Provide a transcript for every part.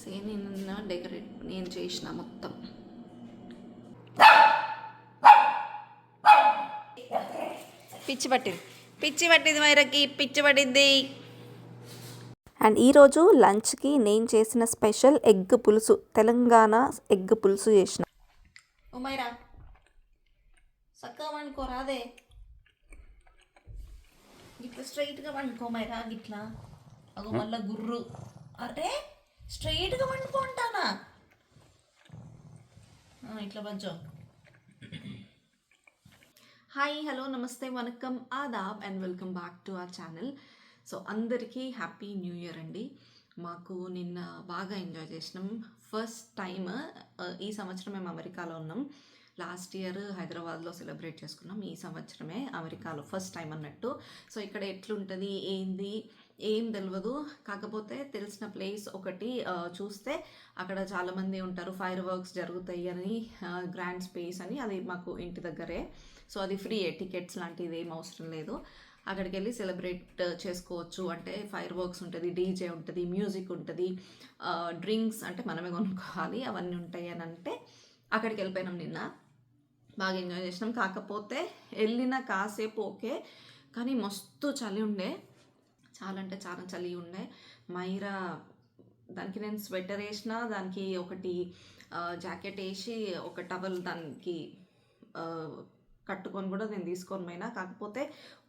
సే నిన్న డెకరేట్ నేను చేసిన మొత్తం. పిచ్చి పట్టింది. పిచ్చి పట్టింది మైరకి పిచ్చి పట్టింది. అండ్ ఈరోజు లంచ్కి నేను చేసిన స్పెషల్ ఎగ్ పులుసు తెలంగాణ ఎగ్ పులుసు చేసిన. ఓ మైరా చక్కగా వండుకో రాదే. ఇట్లా స్ట్రైట్గా వండుకో మైరా ఇట్లా అగో మళ్ళా గుర్రు. అరే స్ట్రైట్గా వండుకుంటానా? ఇట్లా పంచో. హాయ్ హలో నమస్తే వనకం Aadab and welcome back to our channel. So అందరికీ హ్యాపీ న్యూ ఇయర్ అండి. మాకు నిన్న బాగా ఎంజాయ్ చేసినాం. ఫస్ట్ టైం ఈ సంవత్సరం మేము అమెరికాలో ఉన్నాం. లాస్ట్ ఇయర్ హైదరాబాద్లో సెలబ్రేట్ చేసుకున్నాం. ఈ సంవత్సరమే అమెరికాలో ఫస్ట్ టైం అన్నట్టు. సో ఇక్కడ ఎట్లుంటుంది ఏంది ఏం తెలియదు కాకపోతే తెలిసిన ప్లేస్ ఒకటి చూస్తే అక్కడ చాలామంది ఉంటారు. ఫైర్ వర్క్స్ జరుగుతాయి అని గ్రాండ్ స్పేస్ అని అది మాకు ఇంటి దగ్గరే. సో అది ఫ్రీ టికెట్స్ లాంటిది ఏం అవసరం లేదు. అక్కడికి వెళ్ళి సెలబ్రేట్ చేసుకోవచ్చు. అంటే ఫైర్ వర్క్స్ ఉంటుంది డీజే ఉంటుంది మ్యూజిక్ ఉంటుంది డ్రింక్స్ అంటే మనమే కొనుక్కోవాలి అవన్నీ ఉంటాయి అని అంటే అక్కడికి వెళ్ళిపోయినాం నిన్న. బాగా ఎంజాయ్ చేసినాం. కాకపోతే వెళ్ళిన కాసేపు ఓకే కానీ మస్తు చలి ఉండే. చాలా అంటే చాలా చలి ఉండే. మైరా దానికి నేను స్వెటర్ వేసిన దానికి ఒకటి జాకెట్ వేసి ఒక టవల్ దానికి కట్టుకొని కూడా నేను తీసుకొని పోయినా. కాకపోతే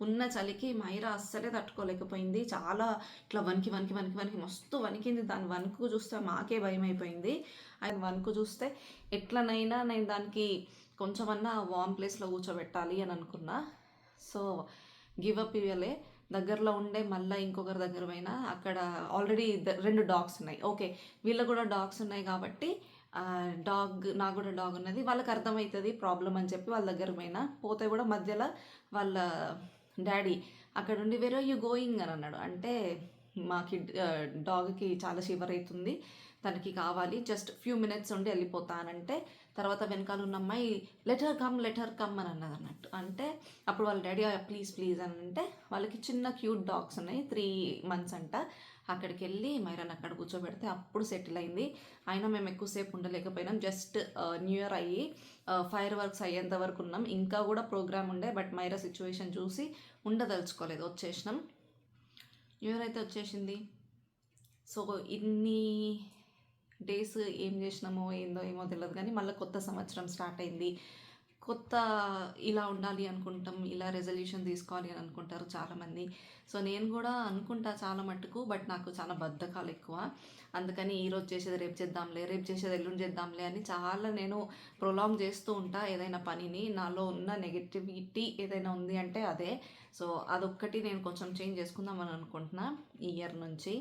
ఉన్న చలికి మైరా అస్సలే తట్టుకోలేకపోయింది. చాలా ఇట్లా వనికి వనికి వనికి వనికి మస్తు వణికింది. దాని వణుకు చూస్తే మాకే భయం అయిపోయింది ఆయన వణుకు చూస్తే ఎట్లనైనా నేను దానికి కొంచెమన్నా వామ్ ప్లేస్లో కూర్చోబెట్టాలి అని అనుకున్నా. సో గివ్ అప్ ఇవ్వలే. దగ్గరలో ఉండే మళ్ళీ ఇంకొకరి దగ్గర పోయినా అక్కడ ఆల్రెడీ రెండు డాగ్స్ ఉన్నాయి. ఓకే వీళ్ళకు కూడా డాగ్స్ ఉన్నాయి కాబట్టి డాగ్ నాకు కూడా డాగ్ ఉన్నది. వాళ్ళకి అర్థమవుతుంది ప్రాబ్లం అని చెప్పి వాళ్ళ దగ్గర పోయినా పోతే కూడా మధ్యలో వాళ్ళ డాడీ అక్కడ ఉండి వేరే యూ గోయింగ్ అని అన్నాడు. అంటే మా డాగ్కి చాలా షివర్ అవుతుంది. తనకి కావాలి. జస్ట్ ఫ్యూ మినిట్స్ ఉండి వెళ్ళిపోతానంటే తర్వాత వెనకాల ఉన్న అమ్మాయి లెటర్ కమ్ లెటర్ కమ్ అని అన్నది అన్నట్టు. అంటే అప్పుడు వాళ్ళ డాడీ ప్లీజ్ ప్లీజ్ అని అంటే వాళ్ళకి చిన్న క్యూట్ డాగ్స్ ఉన్నాయి త్రీ మంత్స్ అంట. అక్కడికి వెళ్ళి మైరాన్ అక్కడ కూర్చోబెడితే అప్పుడు సెటిల్ అయింది. అయినా మేము ఎక్కువసేపు ఉండలేకపోయినాం. జస్ట్ న్యూ ఇయర్ అయ్యి ఫైర్ వర్క్స్ అయ్యేంత వరకు ఉన్నాం. ఇంకా కూడా ప్రోగ్రామ్ ఉండే బట్ మైరా సిచ్యువేషన్ చూసి ఉండదలుచుకోలేదు. వచ్చేసినాం. న్యూ ఇయర్ అయితే వచ్చేసింది. సో ఇన్ని డేస్ ఏం చేసినామో ఏందో ఏమో తెలియదు కానీ మళ్ళీ కొత్త సంవత్సరం స్టార్ట్ అయింది. కొత్త ఇలా ఉండాలి అనుకుంటాం ఇలా రెజల్యూషన్ తీసుకోవాలి అని అనుకుంటారు చాలామంది. సో నేను కూడా అనుకుంటా చాలా మట్టుకు బట్ నాకు చాలా బద్ధకాలు ఎక్కువ. అందుకని ఈరోజు చేసేది రేపు చేద్దాంలే రేపు చేసేది ఎల్లుండి చేద్దాంలే అని చాలా నేను ప్రొలాంగ్ చేస్తూ ఉంటా ఏదైనా పనిని. నాలో ఉన్న నెగటివిటీ ఏదైనా ఉంది అంటే అదే. సో అదొక్కటి నేను కొంచెం చేంజ్ చేసుకుందామని అనుకుంటున్నా ఈ ఇయర్ నుంచి.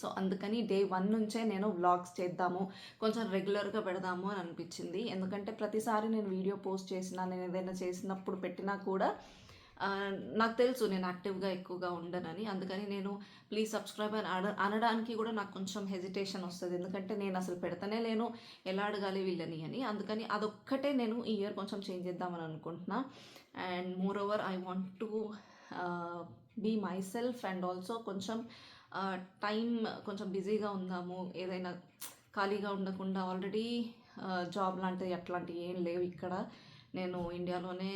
సో అందుకని డే వన్ నుంచే నేను వ్లాగ్స్ చేద్దాము కొంచెం రెగ్యులర్గా పెడదాము అని అనిపించింది. ఎందుకంటే ప్రతిసారి నేను వీడియో పోస్ట్ చేసినా నేను ఏదైనా చేసినప్పుడు పెట్టినా కూడా నాకు తెలుసు నేను యాక్టివ్గా ఎక్కువగా ఉండనని. అందుకని నేను ప్లీజ్ సబ్స్క్రైబ్ అని అడ అనడానికి కూడా నాకు కొంచెం హెజిటేషన్ వస్తుంది. ఎందుకంటే నేను అసలు పెడతానే లేను ఎలా అడగాలి వీళ్ళని అని. అందుకని అదొక్కటే నేను ఈ ఇయర్ కొంచెం చేంజ్ చేద్దామని అనుకుంటున్నా. And moreover I want to be myself and also కొంచెం టైం కొంచెం బిజీగా ఉందాము ఏదైనా ఖాళీగా ఉండకుండా ఆల్రెడీ జాబ్ లాంటివి అట్లాంటివి ఏం లేవు ఇక్కడ. నేను ఇండియాలోనే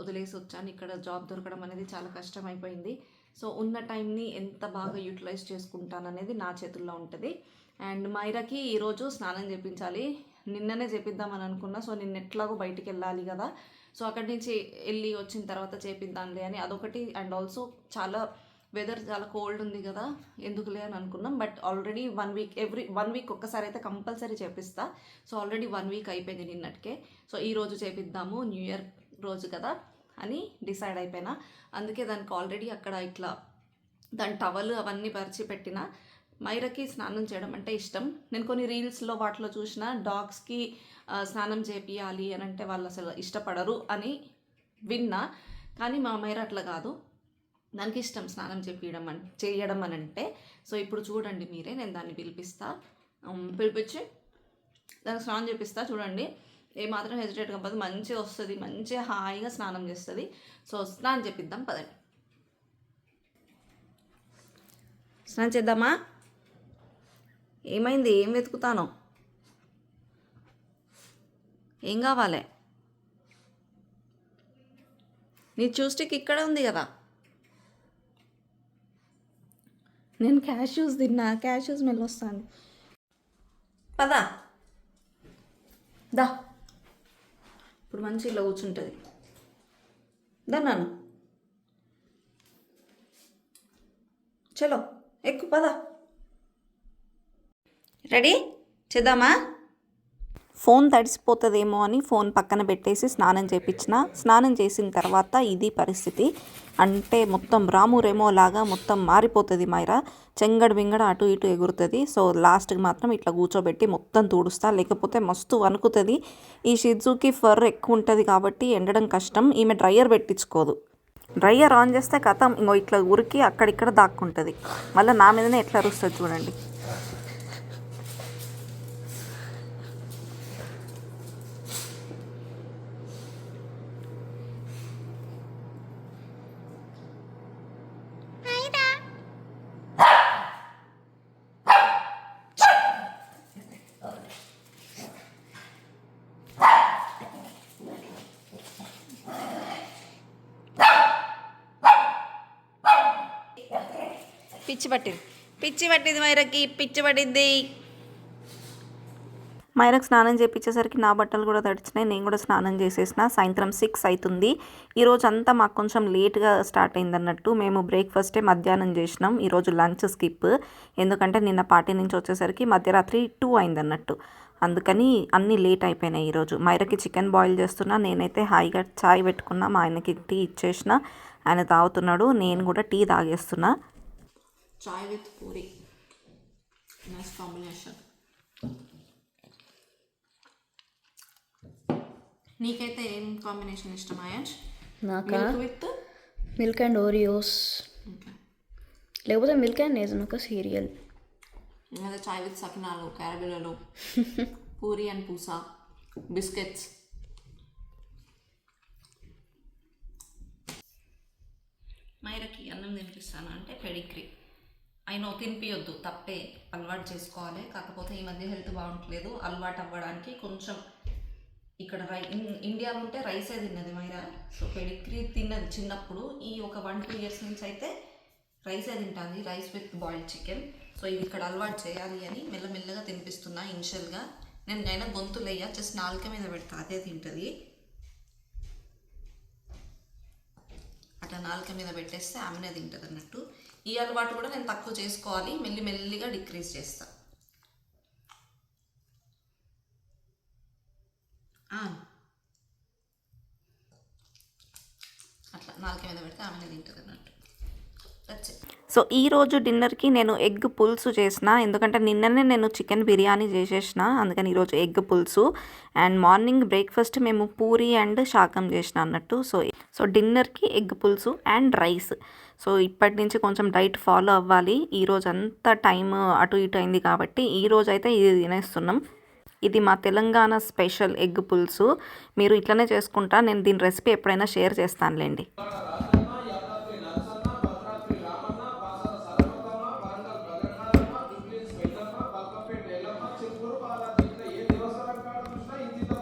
వదిలేసి వచ్చాను. ఇక్కడ జాబ్ దొరకడం అనేది చాలా కష్టం అయిపోయింది సో ఉన్న టైంని ఎంత బాగా యూటిలైజ్ చేసుకుంటాననేది నా చేతుల్లో ఉంటుంది. అండ్ మైరాకి ఈరోజు స్నానం చేపించాలి. నిన్ననే చేపిద్దామని అనుకున్నా. సో నిన్న ఎట్లాగో బయటికి వెళ్ళాలి కదా. సో అక్కడి నుంచి వెళ్ళి వచ్చిన తర్వాత చేపిద్దాంలే అని అదొకటి. అండ్ ఆల్సో చాలా వెదర్ చాలా కోల్డ్ ఉంది కదా ఎందుకులే అని అనుకున్నాం. But already one week every one week ఒక్కసారి అయితే కంపల్సరీ చేపిస్తా. సో ఆల్రెడీ వన్ వీక్ అయిపోయింది నిన్నటికే. సో ఈ రోజు చేపిద్దాము న్యూ ఇయర్ రోజు కదా అని డిసైడ్ అయిపోయినా. అందుకే దానికి ఆల్రెడీ అక్కడ ఇట్లా దాని టవల్ అవన్నీ పరిచి పెట్టిన. మైరకి స్నానం చేయడం అంటే ఇష్టం. నేను కొన్ని రీల్స్లో వాటిలో చూసిన డాగ్స్కి స్నానం చేపియాలి అని అంటే వాళ్ళు అసలు ఇష్టపడరు అని విన్నా. కానీ మా మైర అట్లా కాదు. దానికి ఇష్టం స్నానం చేపియడం అని చేయడం అని అంటే సో ఇప్పుడు చూడండి మీరే నేను దాన్ని పిలిపిస్తా. పిలిపించి దానికి స్నానం చేపిస్తా చూడండి. ఏమాత్రం హెజిటేట్ కాకపోతే మంచిగా వస్తుంది మంచిగా హాయిగా స్నానం చేస్తుంది. సో స్నానం చేపిద్దాం పదండి. స్నానం చేద్దామా? ఏమైంది? ఏం వెతుకుతాను? ఏం కావాలి? నీ చూస్టిక్ ఇక్కడే ఉంది కదా. నేను క్యాష్యూస్ తిన్నా క్యాష్యూస్ మెల్ వస్తాను పదా. దా. ఇప్పుడు మంచి ఇలా కూర్చుంటుంది. దా నాన్న. చలో ఎక్కు పదా. రెడీ? చేద్దామా? ఫోన్ తడిసిపోతుందేమో అని ఫోన్ పక్కన పెట్టేసి స్నానం చేపించిన. స్నానం చేసిన తర్వాత ఇది పరిస్థితి. అంటే మొత్తం రామురేమో లాగా మొత్తం మారిపోతుంది మైరా. చెంగడ బింగడ అటు ఇటు ఎగురుతుంది. సో లాస్ట్కి మాత్రం ఇట్లా కూర్చోబెట్టి మొత్తం తుడుస్తా. లేకపోతే మస్తు వణుకుతుంది. ఈ షిజుకి ఫర్ ఎక్కువ ఉంటుంది కాబట్టి ఎండడం కష్టం. ఈమె డ్రయర్ పెట్టించుకోదు. డ్రయర్ ఆన్ చేస్తే కథం. ఇంకో ఇట్లా ఉరికి అక్కడిక్కడ దాక్కుంటుంది. మళ్ళీ నా మీదనే ఎట్లా అరుస్తుంది చూడండి. పిచ్చి పట్టింది. పిచ్చి పట్టింది మైరకి పిచ్చి పట్టింది. మైరకు స్నానం చేయించేసరికి నా బట్టలు కూడా తడిచినాయి. నేను కూడా స్నానం చేసేసిన. సాయంత్రం సిక్స్ అవుతుంది ఈరోజు అంతా మాకు కొంచెం లేట్గా స్టార్ట్ అయింది అన్నట్టు మేము బ్రేక్ఫాస్టే మధ్యాహ్నం చేసినాం. ఈరోజు లంచ్ స్కిప్. ఎందుకంటే నిన్న పార్టీ నుంచి వచ్చేసరికి మధ్యరాత్రి టూ అయింది అన్నట్టు అందుకని అన్నీ లేట్ అయిపోయినాయి ఈరోజు మైరకి చికెన్ బాయిల్ చేస్తున్నా. నేనైతే హాయిగా చాయ్ పెట్టుకున్నా. మా ఆయనకి టీ ఇచ్చేసిన. ఆయన తాగుతున్నాడు. నేను కూడా tea తాగేస్తున్నా. Chai with puri nice combination నీకైతే ఏం కాంబినేషన్ ఇష్టం ఆయాష్ నాకా? విత్ మిల్క్ అండ్ ఓరియోస్ లేకపోతే మిల్క్ అండ్ ఏదైనా ఒక సీరియల్ అదే చాయ్ విత్ సకినాలు క్యారబిలలు పూరి అండ్ పూసా బిస్కెట్స్. మైరకి అన్నం తినిపిస్తాను అంటే పెడిగ్రీ. అయినా తినిపియొద్దు తప్పే. అలవాటు చేసుకోవాలి. కాకపోతే ఈ మధ్య హెల్త్ బాగుంటలేదు. అలవాటు అవ్వడానికి కొంచెం ఇక్కడ రై ఇండియాలో ఉంటే రైసే తిన్నది మైరా. సో పెడిగ్రీ తిన్నది చిన్నప్పుడు. ఈ ఒక వన్ టూ ఇయర్స్ నుంచి అయితే రైసే తింటుంది. Rice with boiled chicken. So ఇది ఇక్కడ అలవాటు చేయాలి అని మెల్లమెల్లగా తినిపిస్తున్నా ఇనిషియల్గా. నేను అయినా గొంతులేయ జస్ట్ నాలుక మీద పెడతా. అదే తింటుంది. అట్లా నాలుక మీద పెట్టేస్తే ఆమెనే తింటుంది అన్నట్టు ఈ అలవాటు కూడా నేను తక్కువ చేసుకోవాలి. మెల్లి మెల్లిగా డిక్రీజ్ చేస్తాను ఆ. అట్లా నాలుక మీద పెడితే ఆమెనే తింటుంది అన్నట్టు దట్స్ ఇట్ సో ఈ రోజు డిన్నర్కి నేను ఎగ్ పులుసు చేసిన ఎందుకంటే నిన్ననే నేను చికెన్ బిర్యానీ చేసేసిన అందుకని ఈరోజు ఎగ్ పులుసు. అండ్ మార్నింగ్ బ్రేక్ఫాస్ట్ మేము పూరి అండ్ శాకం చేసిన అన్నట్టు. సో సో డిన్నర్కి ఎగ్ పులుసు అండ్ రైస్. సో ఇప్పటి నుంచి కొంచెం డైట్ ఫాలో అవ్వాలి. ఈరోజు అంతా టైం అటు ఇటు అయింది కాబట్టి ఈరోజు అయితే ఇది తినేస్తున్నాం. ఇది మా తెలంగాణ స్పెషల్ ఎగ్ పులుసు. మీరు ఇట్లనే చేసుకుంటా నేను దీని రెసిపీ ఎప్పుడైనా షేర్ చేస్తానులేండి.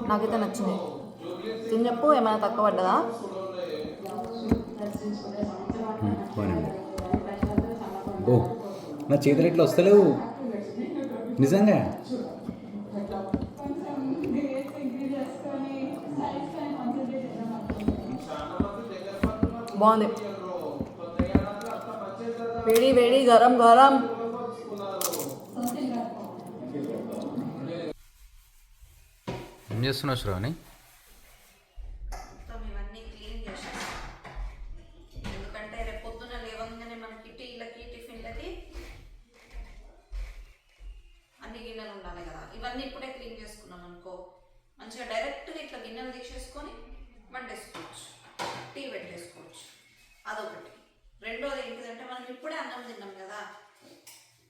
నాకైతే నచ్చింది. తిని చెప్పు ఏమైనా తక్కువ పడ్డదా? ఓ నా చేతులు ఇట్లా వస్తలేవు? నిజంగా? బాగుంది. వేడి వేడి గరం గరం. చేస్తున్నావు శ్రావణి? మొత్తం ఇవన్నీ క్లీన్ చేసాను ఎందుకంటే రేపు పొద్దున లేవగానే మనకి టీలకి టిఫిన్లకి అన్ని గిన్నెలు ఉండాలి కదా. ఇవన్నీ ఇప్పుడే క్లీన్ చేసుకున్నాం అనుకో మంచిగా డైరెక్ట్గా ఇట్లా గిన్నెలు తీసేసుకొని వండేసుకోవచ్చు. టీ పెట్టేసుకోవచ్చు. అదొకటి. రెండోది ఏంటిదంటే మనం ఇప్పుడే అన్నం తిన్నాం కదా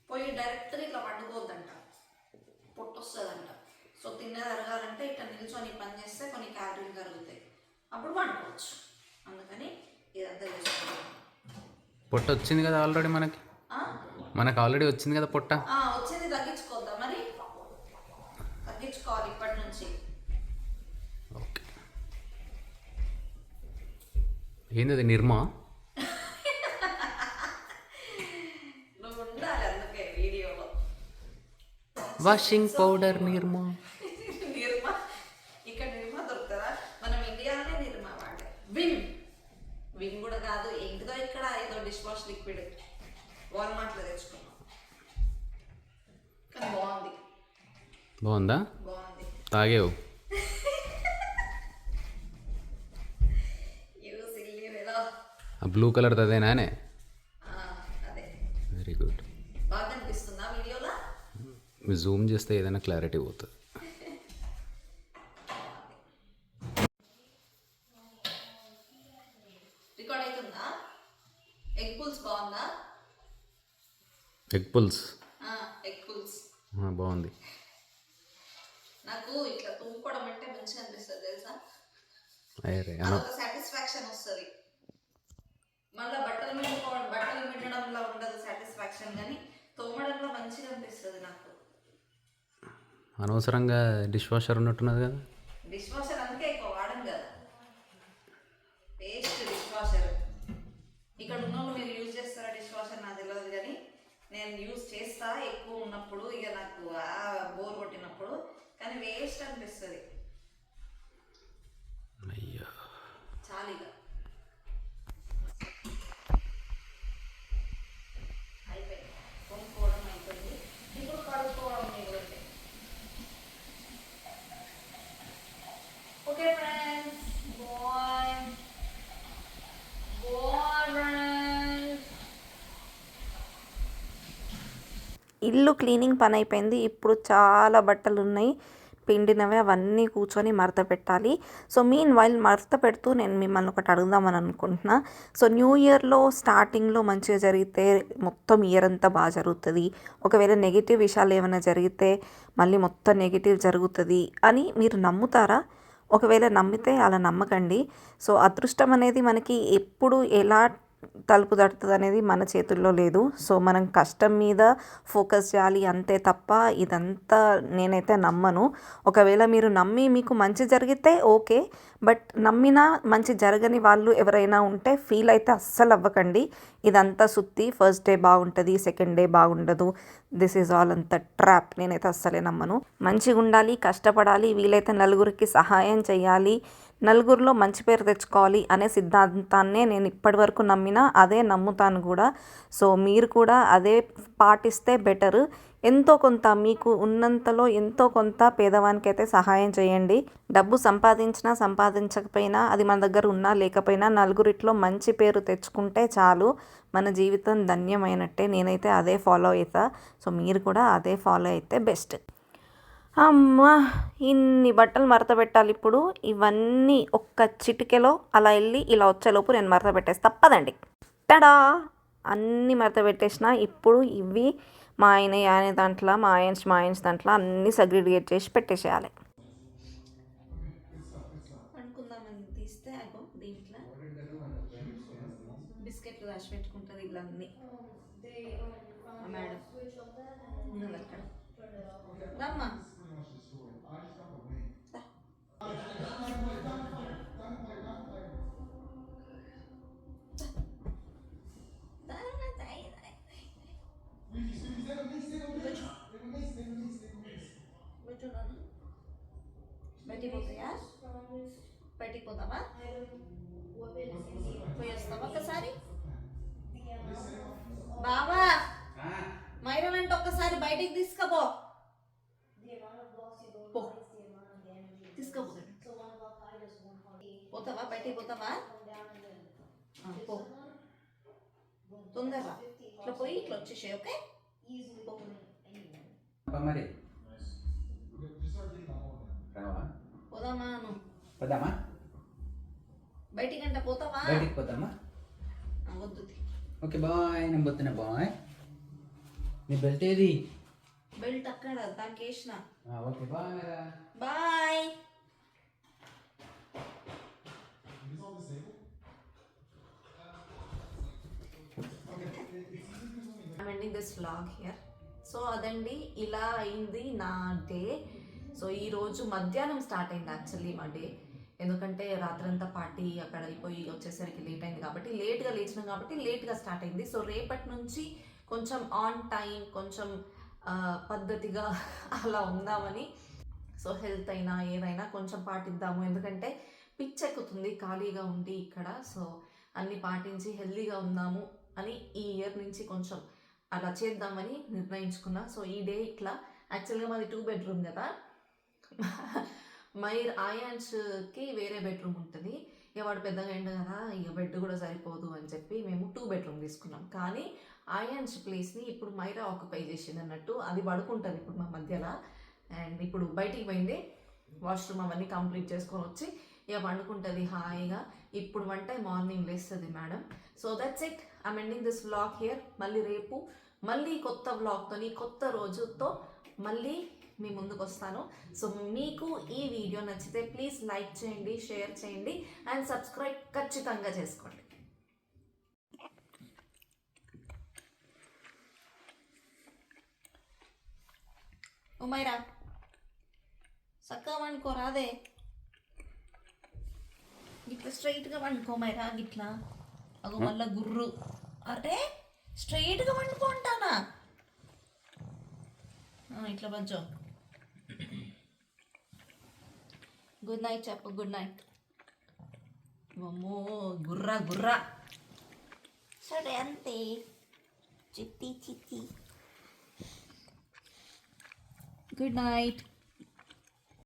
పోయి డైరెక్ట్గా ఇట్లా వండుకోవద్దంట పొట్టు వస్తుందంట సో తిన్నది అరగాలంటే ఇట్లా నిల్చొని పని చేస్తే కొన్ని క్యాలరీలు కరుగుతాయి. అప్పుడు వండుకోవచ్చు. అందుకని ఇదంతా చేసుకోవాలి. పొట్ట వచ్చింది కదా ఆల్రెడీ మనకి? మనకు ఆల్రెడీ వచ్చింది కదా పొట్ట? వచ్చేది. తగ్గించుకోవద్దా తగ్గించుకోవాలి ఇప్పటి నుంచి. ఓకే. ఏంది అది నిర్మా వాషింగ్ పౌడర్ నిర్మా. వాల్మార్ట్లో తెచ్చుకున్నాం కానీ బాగుంది. బాగుందా? బాగుంది. తాగేవు. ఆ బ్లూ కలర్ అదేనానే అదే. వెరీ గుడ్ బాగా అనిపిస్తుందా వీడియోలో? జూమ్ చేస్తే ఏదైనా క్లారిటీ పోతుంది రికార్డ్ అవుతుందా ఎగ్ పుల్స్ బాగుందా ఎగ్ పుల్స్ ఎగ్ పుల్స్ బాగుంది. నాకు ఇట్లా తూముకోవడం అంటే మంచిగా అనిపిస్తుంది తెలుసా? అదొక సాటిస్ఫాక్షన్ వస్తుంది. మళ్ళీ బట్టలు మిండుకోవడం బట్టలు మిండడంలో ఉండదు సాటిస్ఫాక్షన్ కానీ తోమడంలో మంచిగా అనిపిస్తుంది నాకు. అనవసరంగా డిష్ వాషర్ ఉన్నట్టున్నది కదా. డిష్ వాషర్ అందుకే ఎక్కువ వాడను కదా వేస్ట్ డిష్ వాషర్ ఇక్కడ ఉన్న వాళ్ళు మీరు యూజ్ చేస్తారా డిష్ వాషర్ నాకు తెలియదు కానీ నేను యూజ్ చేస్తా ఎక్కువ ఉన్నప్పుడు ఇక నాకు బోర్ కొట్టినప్పుడు కానీ వేస్ట్ అనిపిస్తుంది అయ్యో చాలు ఇక అయిపోయింది కొనుక్కోవడం అయిపోయింది ఇప్పుడు కడుక్కోవడం మిగిలింది okay friends bye bye friends ఇల్లు క్లీనింగ్ పని అయిపోయింది ఇప్పుడు చాలా బట్టలు ఉన్నాయి పిండినవి అవన్నీ కూర్చొని మడత పెట్టాలి. సో మీన్ వైల్ మడత పెడుతూ నేను మిమ్మల్ని ఒకటి అడుగుదామని అనుకుంటున్నా. సో న్యూ ఇయర్లో స్టార్టింగ్లో మంచిగా జరిగితే మొత్తం ఇయర్ అంతా బాగా జరుగుతుంది. ఒకవేళ నెగిటివ్ విషయాలు ఏమైనా జరిగితే మళ్ళీ మొత్తం నెగిటివ్ జరుగుతుంది అని మీరు నమ్ముతారా? ఒకవేళ నమ్మితే అలా నమ్మకండి. సో అదృష్టం అనేది మనకి ఎప్పుడు ఎలా తలుపు తడుతుంది అనేది మన చేతుల్లో లేదు. సో మనం కష్టం మీద ఫోకస్ చేయాలి అంతే తప్ప ఇదంతా నేనైతే నమ్మను. ఒకవేళ మీరు నమ్మి మీకు మంచి జరిగితే ఓకే. బట్ నమ్మినా మంచి జరగని వాళ్ళు ఎవరైనా ఉంటే ఫీల్ అయితే అస్సలు అవ్వకండి. ఇదంతా సుత్తి ఫస్ట్ డే బాగుంటుంది సెకండ్ డే బాగుండదు. దిస్ ఈజ్ ఆల్ అంత ట్రాప్. నేనైతే అస్సలే నమ్మను. మంచిగా ఉండాలి కష్టపడాలి వీలైతే నలుగురికి సహాయం చేయాలి. నలుగురిలో మంచి పేరు తెచ్చుకోవాలి అనే సిద్ధాంతాన్నే నేను ఇప్పటివరకు నమ్మినా అదే నమ్ముతాను కూడా. సో మీరు కూడా అదే పాటిస్తే బెటర్. ఎంతో కొంత మీకు ఉన్నంతలో ఎంతో కొంత పేదవానికి అయితే సహాయం చేయండి. డబ్బు సంపాదించినా సంపాదించకపోయినా అది మన దగ్గర ఉన్నా లేకపోయినా నలుగురిట్లో మంచి పేరు తెచ్చుకుంటే చాలు. మన జీవితం ధన్యమైనట్టే నేనైతే అదే ఫాలో అవుతా సో మీరు కూడా అదే ఫాలో అయితే బెస్ట్. అమ్మా ఇన్ని బట్టలు మడత పెట్టాలి ఇప్పుడు. ఇవన్నీ ఒక్క చిటికెలో అలా వెళ్ళి ఇలా వచ్చేలోపు నేను మడత పెట్టేసి తప్పదండి. టడా అన్నీ మడత పెట్టేసిన ఇప్పుడు ఇవి మా ఆయన ఆయన దాంట్లో మా ఆయన మా ఆయన దాంట్లో అన్నీ సగ్రిగేట్ చేసి పెట్టేసేయాలి. తీస్తే దీంట్లో బిస్కెట్లు రాసి పెట్టుకుంటుంది మేడం రమ్మా. దా. దా, దా, దా, దా. కూర్చో నాన్న. బయటికి పోతాయా బయటికి పోతావా పోయి వస్తావా ఒకసారి బావా మైరన్ అంటే ఒక్కసారి బయటికి తీసుకుపో పో. తీసుకుపో పోతావా బయటికి పోతావా పో తొందరగా ఇట్లా పోయి ఇట్లా వచ్చేసాయి ఓకే. మరి పోదామా పోదామా బయటికంటే పోతావా బయటికి పోతామా వద్దు ఓకే బాయ్ నేను పోతున్నా బాయ్ నీ బెల్ట్ ఏది బెల్ట్ అక్కడ దానికి వేసిన okay bye bye ending this vlog here so అదండి ఇలా అయింది నా డే. సో ఈరోజు మధ్యాహ్నం స్టార్ట్ అయింది యాక్చువల్లీ మా డే. ఎందుకంటే రాత్రంతా పార్టీ అక్కడ అయిపోయి వచ్చేసరికి లేట్ అయింది కాబట్టి లేట్గా లేచినాం కాబట్టి లేట్గా స్టార్ట్ అయింది. సో రేపటి నుంచి కొంచెం ఆన్ టైం కొంచెం పద్ధతిగా అలా ఉందామని. సో హెల్త్ అయినా ఏదైనా కొంచెం పాటిద్దాము. ఎందుకంటే పిచ్చెక్కుతుంది ఖాళీగా ఉండి ఇక్కడ. సో అన్ని పాటించి హెల్దీగా ఉందాము అని ఈ ఇయర్ నుంచి కొంచెం అలా చేద్దామని నిర్ణయించుకున్నా. సో ఈ డే ఇట్లా. యాక్చువల్గా మాది టూ బెడ్రూమ్ కదా. మైర్ ఆయాన్స్కి వేరే బెడ్రూమ్ ఉంటుంది. ఇక వాడు పెద్దగా అయిండు కదా ఇక బెడ్ కూడా సరిపోదు అని చెప్పి మేము టూ బెడ్రూమ్ తీసుకున్నాం. కానీ ఆయాన్స్ ప్లేస్ని ఇప్పుడు మైరా ఆక్యుపై చేసింది అన్నట్టు. అది పడుకుంటుంది ఇప్పుడు మా మధ్యలో. అండ్ ఇప్పుడు బయటికి పోయింది. వాష్రూమ్ అవన్నీ కంప్లీట్ చేసుకొని వచ్చి ఇక పండుకుంటుంది హాయిగా. ఇప్పుడు వంట మార్నింగ్ లేస్తుంది madam so that's it I'm ending this vlog here మళ్ళీ రేపు మళ్ళీ కొత్త వ్లాగ్తో కొత్త రోజుతో మళ్ళీ మీ ముందుకు వస్తాను. సో మీకు ఈ వీడియో నచ్చితే ప్లీజ్ లైక్ చేయండి షేర్ చేయండి అండ్ సబ్స్క్రైబ్ ఖచ్చితంగా చేసుకోండి. ఉమైరా చక్కగా వండుకోరాదే ఇట్లా స్ట్రైట్గా వండుకో మైరా గిట్లా? అగో మళ్ళా గుర్రు. అరే స్ట్రైట్గా వండుకో అంటానా? ఆ, ఇట్లా బజ్జో. గుడ్ నైట్ చెప్పు గుడ్ నైట్. అమ్మో గుర్రా గుర్రా. సరే అంతే. చిట్టి చిట్టి. Good night.